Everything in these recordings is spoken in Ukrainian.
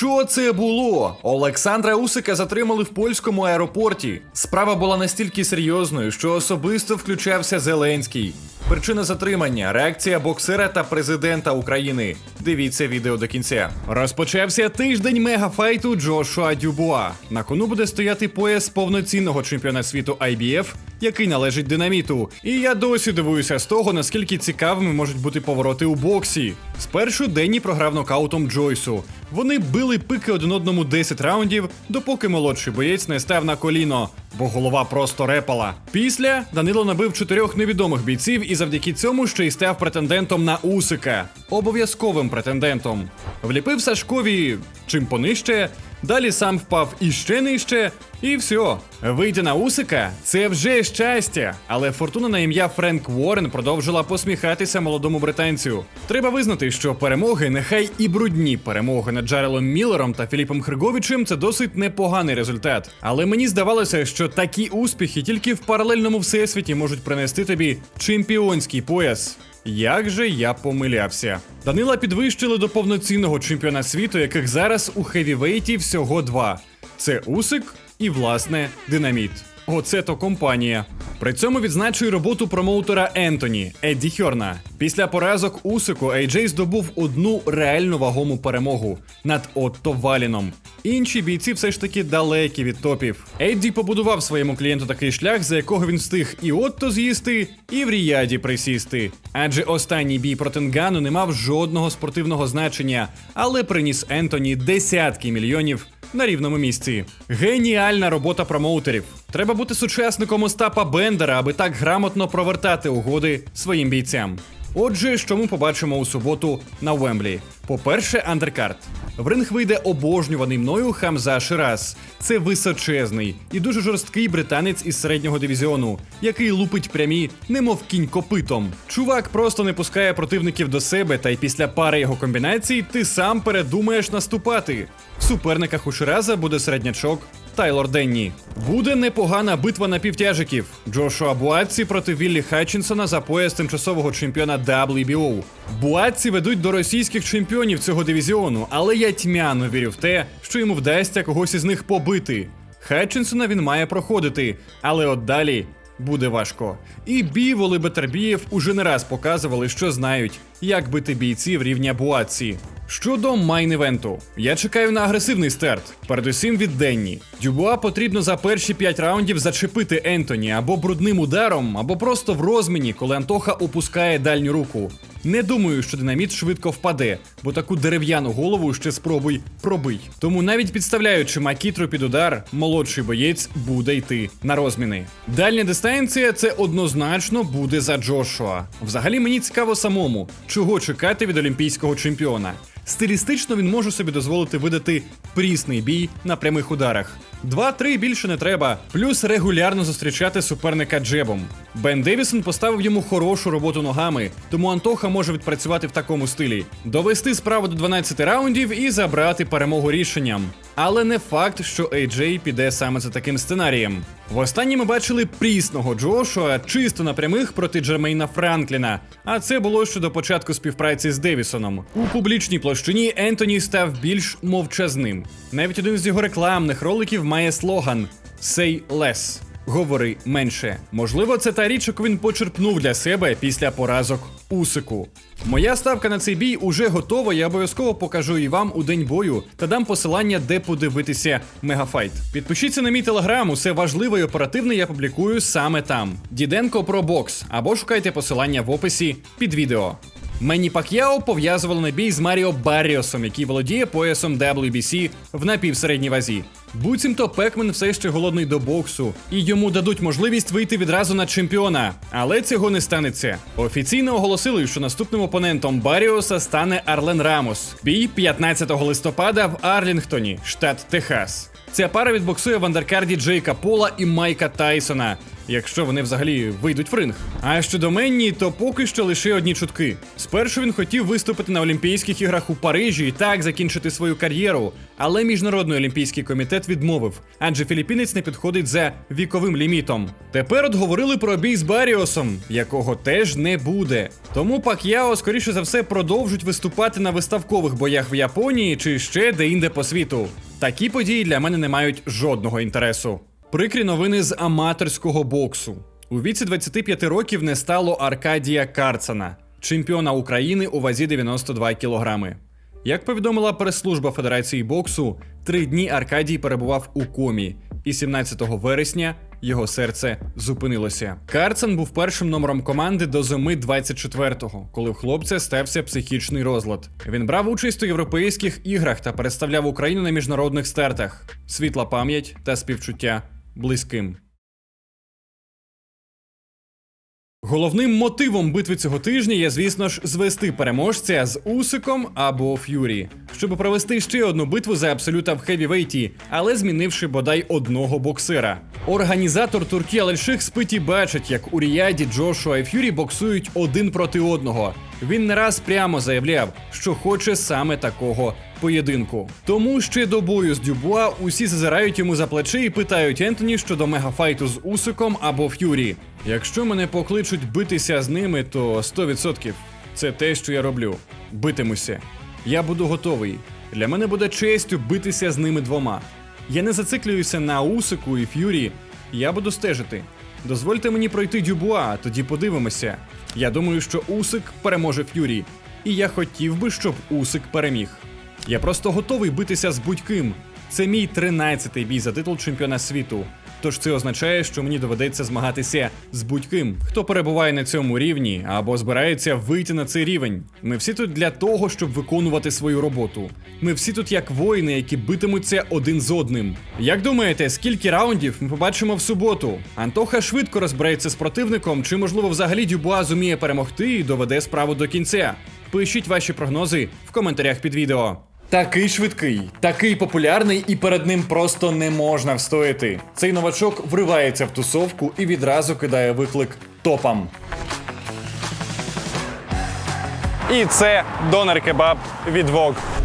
Що це було? Олександра Усика затримали в польському аеропорті. Справа була настільки серйозною, що особисто включався Зеленський. Причина затримання, реакція боксера та президента України. Дивіться відео до кінця. Розпочався тиждень мегафайту Джошуа Дюбуа. На кону буде стояти пояс повноцінного чемпіона світу IBF, який належить динаміту. І я досі дивуюся з того, наскільки цікавими можуть бути повороти у боксі. Спершу Денні програв нокаутом Джойсу. Вони били пики один одному 10 раундів, допоки молодший боєць не став на коліно, бо голова просто репала. Після Данило набив чотирьох невідомих бійців і завдяки цьому ще й став претендентом на Усика. Обов'язковим претендентом. Вліпив Сашкові чим понижче, далі сам впав іще нижче, і все. Вийти на Усика це вже щастя. Але фортуна на ім'я Френк Уоррен продовжила посміхатися молодому британцю. Треба визнати, що перемоги, нехай і брудні перемоги над Джарелом Міллером та Філіпом Хриговичем це досить непоганий результат. Але мені здавалося, що такі успіхи тільки в паралельному всесвіті можуть принести тобі чемпіонський пояс. Як же я помилявся. Данила підвищили до повноцінного чемпіона світу, яких зараз у хевівейті всього два: це Усик і, власне, Динаміт. Оце то компанія. При цьому відзначую роботу промоутера Ентоні Едді Хьорна. Після поразок Усику AJ здобув одну реально вагому перемогу над Отто Валіном. Інші бійці все ж таки далекі від топів. Едді побудував своєму клієнту такий шлях, за якого він встиг і Отто з'їсти, і в Ріяді присісти. Адже останній бій проти Нгану не мав жодного спортивного значення, але приніс Ентоні десятки мільйонів на рівному місці. Геніальна робота промоутерів. Треба бути сучасником Остапа Бендера, аби так грамотно провертати угоди своїм бійцям. Отже, що ми побачимо у суботу на Вемблі? По-перше, андеркарт. В ринг вийде обожнюваний мною Хамза Шираз. Це височезний і дуже жорсткий британець із середнього дивізіону, який лупить прямі, немов кінь копитом. Чувак просто не пускає противників до себе, та й після пари його комбінацій ти сам передумаєш наступати. Суперниках у Шираза буде середнячок Тайлор Денні. Буде непогана битва напівтяжиків. Джошуа Буатці проти Віллі Хатчинсона за пояс тимчасового чемпіона WBO. Буатці ведуть до російських чемпіонів цього дивізіону, але я тьмяно вірю в те, що йому вдасться когось із них побити. Хатчинсона він має проходити, але от далі буде важко. І біволи Бетербієв уже не раз показували, що знають, як бити бійців рівня Буатці. Щодо майн-івенту, я чекаю на агресивний старт, передусім від Денні. Дюбуа потрібно за перші 5 раундів зачепити Ентоні або брудним ударом, або просто в розміні, коли Антоха опускає дальню руку. Не думаю, що динаміт швидко впаде, бо таку дерев'яну голову ще спробуй пробий. Тому навіть підставляючи макітру під удар, молодший боєць буде йти на розміни. Дальня дистанція це однозначно буде за Джошуа. Взагалі мені цікаво самому, чого чекати від олімпійського чемпіона. Стилістично він може собі дозволити видати прісний бій на прямих ударах. Два-три більше не треба, плюс регулярно зустрічати суперника джебом. Бен Девісон поставив йому хорошу роботу ногами, тому Антоха може відпрацювати в такому стилі: довести справу до 12 раундів і забрати перемогу рішенням. Але не факт, що AJ піде саме за таким сценарієм. Востаннє ми бачили прісного Джошуа чисто на прямих проти Джермейна Франкліна. А це було ще до початку співпраці з Девісоном. У публічній площині Ентоні став більш мовчазним. Навіть один з його рекламних роликів має слоган «Say less» говори менше. Можливо, це та річ, яку він почерпнув для себе після поразок Усику. Моя ставка на цей бій уже готова. Я обов'язково покажу і вам у день бою та дам посилання, де подивитися мегафайт. Підпишіться на мій телеграм, усе важливе і оперативне я публікую саме там. Діденко про бокс або шукайте посилання в описі під відео. Мені Пак'яо пов'язували на бій з Маріо Барріосом, який володіє поясом WBC в напівсередній вазі. Буцімто Пекмен все ще голодний до боксу, і йому дадуть можливість вийти відразу на чемпіона. Але цього не станеться. Офіційно оголосили, що наступним опонентом Баріоса стане Арлен Рамос. Бій 15 листопада в Арлінгтоні, штат Техас. Ця пара відбоксує в андеркарді Джейка Пола і Майка Тайсона. Якщо вони взагалі вийдуть в ринг. А щодо Менні, то поки що лише одні чутки. Спершу він хотів виступити на Олімпійських іграх у Парижі і так закінчити свою кар'єру, але міжнародний олімпійський комітет відмовив, адже філіппінець не підходить за віковим лімітом. Тепер от говорили про бій з Баріосом, якого теж не буде. Тому Пак'яо, скоріше за все, продовжуть виступати на виставкових боях в Японії чи ще де-інде по світу. Такі події для мене не мають жодного інтересу. Прикрі новини з аматорського боксу. У віці 25 років не стало Аркадія Карцана, чемпіона України у вазі 92 кілограми. Як повідомила прес-служба Федерації боксу, три дні Аркадій перебував у комі, і 17 вересня його серце зупинилося. Карцен був першим номером команди до зими 24-го, коли в хлопця стався психічний розлад. Він брав участь у європейських іграх та представляв Україну на міжнародних стартах. Світла пам'ять та співчуття близьким. Головним мотивом битви цього тижня є, звісно ж, звести переможця з Усиком або Ф'юрі, щоб провести ще одну битву за абсолюта в хевівейті, але змінивши бодай одного боксера. Організатор Туркі Алельших спить і бачить, як у Ріаді Джошуа і Ф'юрі боксують один проти одного. Він не раз прямо заявляв, що хоче саме такого поєдинку. Тому ще до бою з Дюбуа усі зазирають йому за плече і питають Ентоні щодо мегафайту з Усиком або Ф'юрі. Якщо мене покличуть битися з ними, то 100% це те, що я роблю. Битимуся. Я буду готовий. Для мене буде честю битися з ними двома. Я не зациклююся на Усику і Ф'юрі. Я буду стежити. Дозвольте мені пройти Дюбуа, тоді подивимося. Я думаю, що Усик переможе Ф'юрі. І я хотів би, щоб Усик переміг. Я просто готовий битися з будь-ким. Це мій 13-й бій за титул чемпіона світу. Тож це означає, що мені доведеться змагатися з будь-ким, хто перебуває на цьому рівні або збирається вийти на цей рівень. Ми всі тут для того, щоб виконувати свою роботу. Ми всі тут як воїни, які битимуться один з одним. Як думаєте, скільки раундів ми побачимо в суботу? Антоха швидко розбереться з противником, чи можливо взагалі Дюбуа зуміє перемогти і доведе справу до кінця? Пишіть ваші прогнози в коментарях під відео. Такий швидкий, такий популярний, і перед ним просто не можна встояти. Цей новачок вривається в тусовку і відразу кидає виклик топам. І це донер кебаб від Vogue.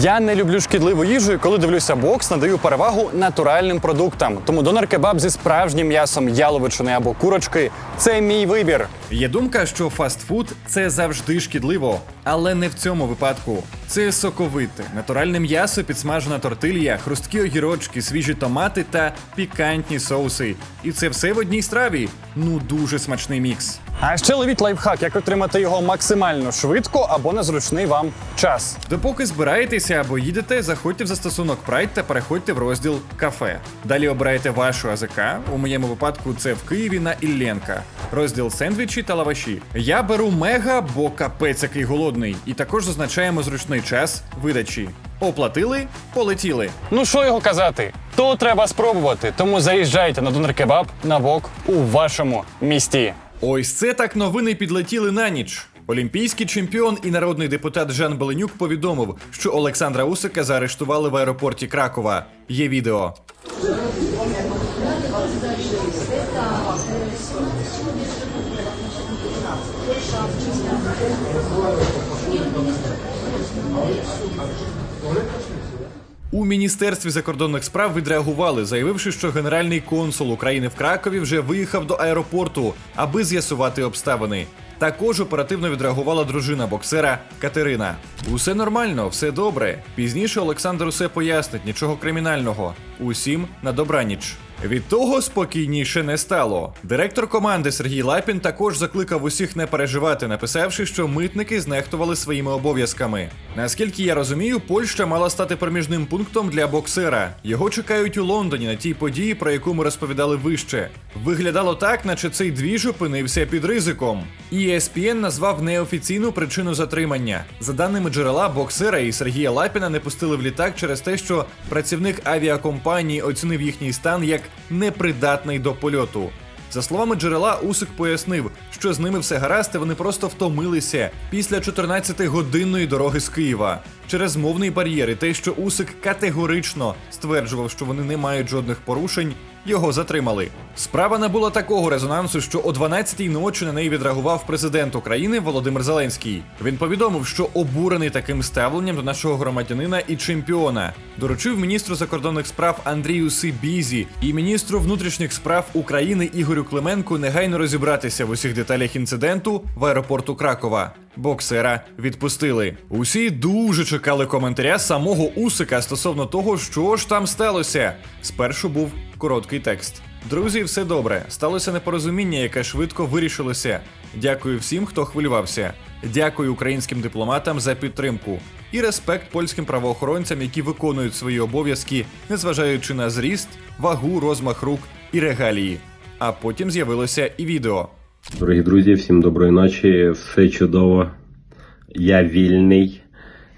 Я не люблю шкідливу їжу, і коли дивлюся бокс, надаю перевагу натуральним продуктам. Тому донер кебаб зі справжнім м'ясом яловичини або курочки це мій вибір. Є думка, що фастфуд це завжди шкідливо, але не в цьому випадку. Це соковите, натуральне м'ясо, підсмажена тортилья, хрусткі огірочки, свіжі томати та пікантні соуси. І це все в одній страві. Ну дуже смачний мікс. А ще ловіть лайфхак, як отримати його максимально швидко або на зручний вам час. Допоки збираєтеся або їдете, заходьте в застосунок Pride та переходьте в розділ кафе. Далі обирайте вашу АЗК. У моєму випадку це в Києві на Ілленка. Розділ сендвічі та лаваші. Я беру мега, бо капець який голодний. І також зазначаємо зручний час видачі. Оплатили, полетіли. Ну що його казати? То треба спробувати. Тому заїжджайте на донер кебаб на вок у вашому місті. Ось це так новини підлетіли на ніч. Олімпійський чемпіон і народний депутат Жан Беленюк повідомив, що Олександра Усика заарештували в аеропорті Кракова. Є відео. У міністерстві закордонних справ відреагували, заявивши, що генеральний консул України в Кракові вже виїхав до аеропорту, аби з'ясувати обставини. Також оперативно відреагувала дружина боксера Катерина. Усе нормально, все добре. Пізніше Олександр усе пояснить, нічого кримінального. Усім на добраніч. Від того спокійніше не стало. Директор команди Сергій Лапін також закликав усіх не переживати, написавши, що митники знехтували своїми обов'язками. Наскільки я розумію, Польща мала стати проміжним пунктом для боксера. Його чекають у Лондоні на тій події, про яку ми розповідали вище. Виглядало так, наче цей двіж опинився під ризиком. ESPN назвав неофіційну причину затримання. За даними джерела, боксера і Сергія Лапіна не пустили в літак через те, що працівник авіакомпанії оцінив їхній стан як непридатний до польоту. За словами джерела, Усик пояснив, що з ними все гаразд, і вони просто втомилися після 14-годинної дороги з Києва. Через мовний бар'єр і те, що Усик категорично стверджував, що вони не мають жодних порушень, його затримали. Справа набула такого резонансу, що о 12-й ночі на неї відреагував президент України Володимир Зеленський. Він повідомив, що обурений таким ставленням до нашого громадянина і чемпіона. Доручив міністру закордонних справ Андрію Сибізі і міністру внутрішніх справ України Ігорю Клименку негайно розібратися в усіх деталях інциденту в аеропорту Кракова. Боксера відпустили. Усі дуже чекали коментаря самого Усика стосовно того, що ж там сталося. Спершу був короткий текст. Друзі, все добре. Сталося непорозуміння, яке швидко вирішилося. Дякую всім, хто хвилювався. Дякую українським дипломатам за підтримку. І респект польським правоохоронцям, які виконують свої обов'язки, незважаючи на зріст, вагу, розмах рук і регалії. А потім з'явилося і відео. Дорогі друзі, всім доброї ночі. Все чудово. Я вільний.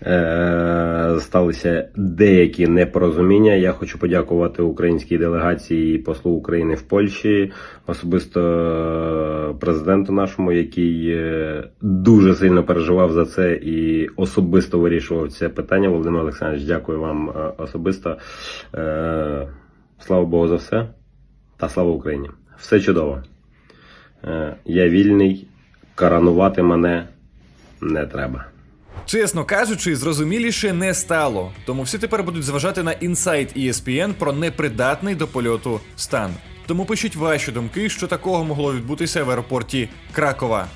Е, сталися деякі непорозуміння. Я хочу подякувати українській делегації і послу України в Польщі, особисто е, президенту нашому, який е, дуже сильно переживав за це і особисто вирішував це питання. Володимир Олександрович, дякую вам особисто. Слава Богу за все та слава Україні! Все чудово. Я вільний, коронувати мене не треба. Чесно кажучи, зрозуміліше не стало. Тому всі тепер будуть зважати на інсайт ESPN про непридатний до польоту стан. Тому пишіть ваші думки, що такого могло відбутися в аеропорті Кракова.